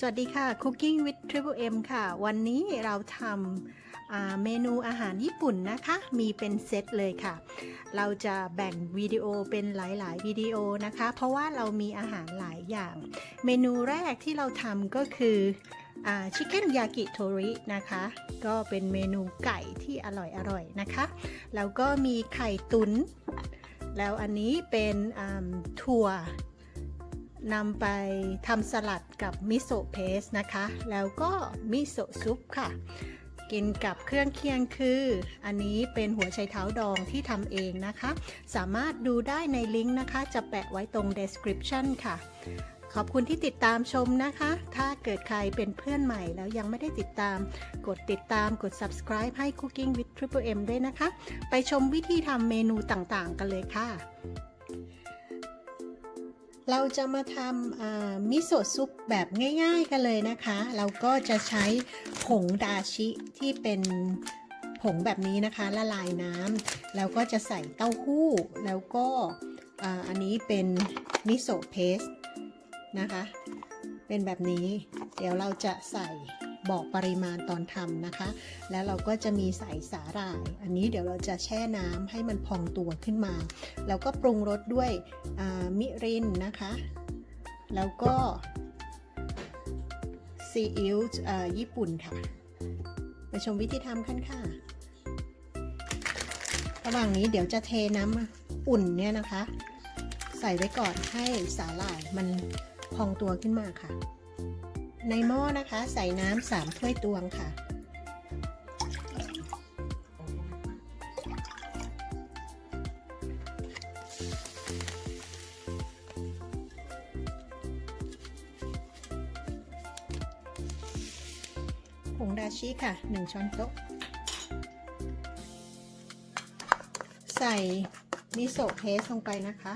สวัสดีค่ะ Cooking with Triple M ค่ะ วันนี้เราทำเมนูอาหารญี่ปุ่นนะคะ มีเป็นเซตเลยค่ะ เราจะแบ่งวิดีโอเป็นหลาย ๆ วิดีโอนะคะ เพราะว่าเรามีอาหารหลายอย่าง เมนูแรกที่เราทำก็คือชิคเก้นยากิโทรินะคะ ก็เป็นเมนูไก่ที่อร่อย ๆ นะคะ แล้วก็มีไข่ตุน แล้วอันนี้เป็นถั่ว นำไปทำสลัดกับมิโซะเพสนะคะ แล้วก็มิโซะซุปค่ะ กินกับเครื่องเคียงคือ อันนี้เป็นหัวไชเท้าดองที่ทำเองนะคะ สามารถดูได้ในลิงก์นะคะ จะแปะไว้ตรง description ค่ะ ขอบคุณที่ติดตามชมนะคะ ถ้าเกิดใครเป็นเพื่อนใหม่แล้วยังไม่ได้ติดตาม กดติดตามกด subscribe ให้ Cooking with Triple M ด้วยนะคะ ไปชมวิธีทำเมนูต่างๆ กันเลยค่ะ เราจะมาทำมิโซะซุปแบบง่าย ๆ กันเลยนะคะ เราก็จะใช้ผงดาชิที่เป็นผงแบบนี้นะคะ ละลายน้ำแล้วก็จะใส่เต้าหู้ แล้วก็อ,อันนี้เป็นมิโซะเพสนะคะ เป็นแบบนี้ เดี๋ยวเราจะใส่ บอกปริมาณตอนทำนะคะ แล้วเราก็จะมีใส่สาหร่าย อันนี้เดี๋ยวเราจะแช่น้ำให้มันพองตัวขึ้นมา แล้วก็ปรุงรสด้วยมิรินนะคะ แล้วก็ซีอิ๊วญี่ปุ่นค่ะไปชมวิธีทำกันค่ะ ระหว่างนี้เดี๋ยวจะเทน้ำอุ่นเนี่ยนะคะ ใส่ไว้ก่อนให้สาหร่ายมันพองตัวขึ้นมาค่ะ ในหม้อนะคะ ใส่น้ำสามถ้วยตวงค่ะ ผงดาชิค่ะ 1 ช้อนโต๊ะ ใส่มิโซะเพสลงไปนะคะ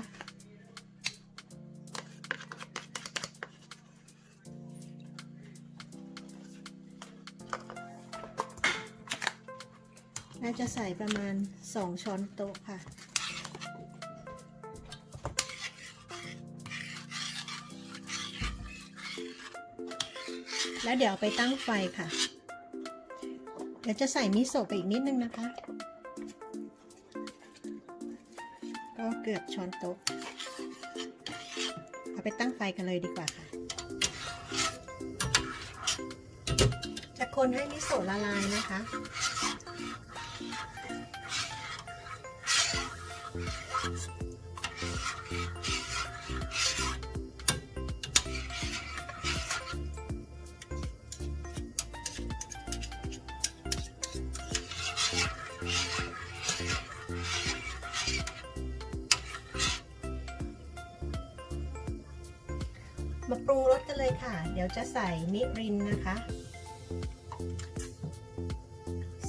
น่าจะใส่ประมาณ 2 ช้อนโต๊ะค่ะ แล้วเดี๋ยวไปตั้งไฟค่ะ เดี๋ยวจะใส่มิโซะไปอีกนิดนึงนะคะ ก็เกือบช้อนโต๊ะ เอาไปตั้งไฟกันเลยดีกว่าค่ะ จะคนให้มิโซะละลายนะคะ มาปรุงรสกันเลยค่ะ เดี๋ยวจะใส่มิรินนะคะ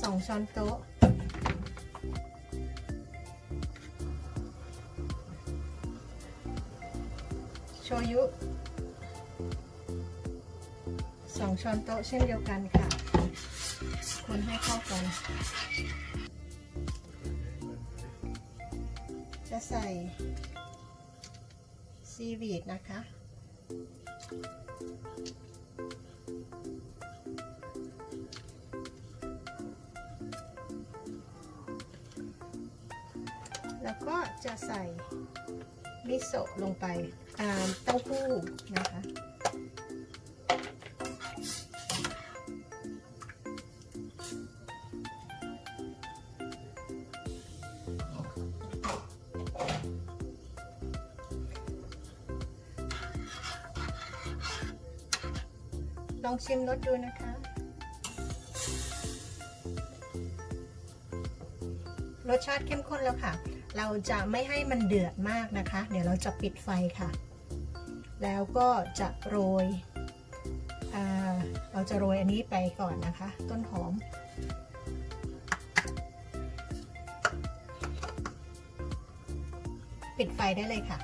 สองช้อนโต๊ะ ยุสองช้อนโต๊ะเช่นเดียวกันค่ะ คนให้เข้ากัน จะใส่ซีวีดนะคะ แล้วก็จะใส่ มิโซะลงไปตามเต้าหู้นะคะ ลองชิมรสดูนะคะ รสชาติเข้มข้นแล้วค่ะ เราจะไม่ให้มันเดือดมากนะคะ เดี๋ยวเราจะปิดไฟค่ะ แล้วก็จะโรยเราจะโรยอันนี้ไปก่อนนะคะ ต้นหอม ปิดไฟได้เลยค่ะ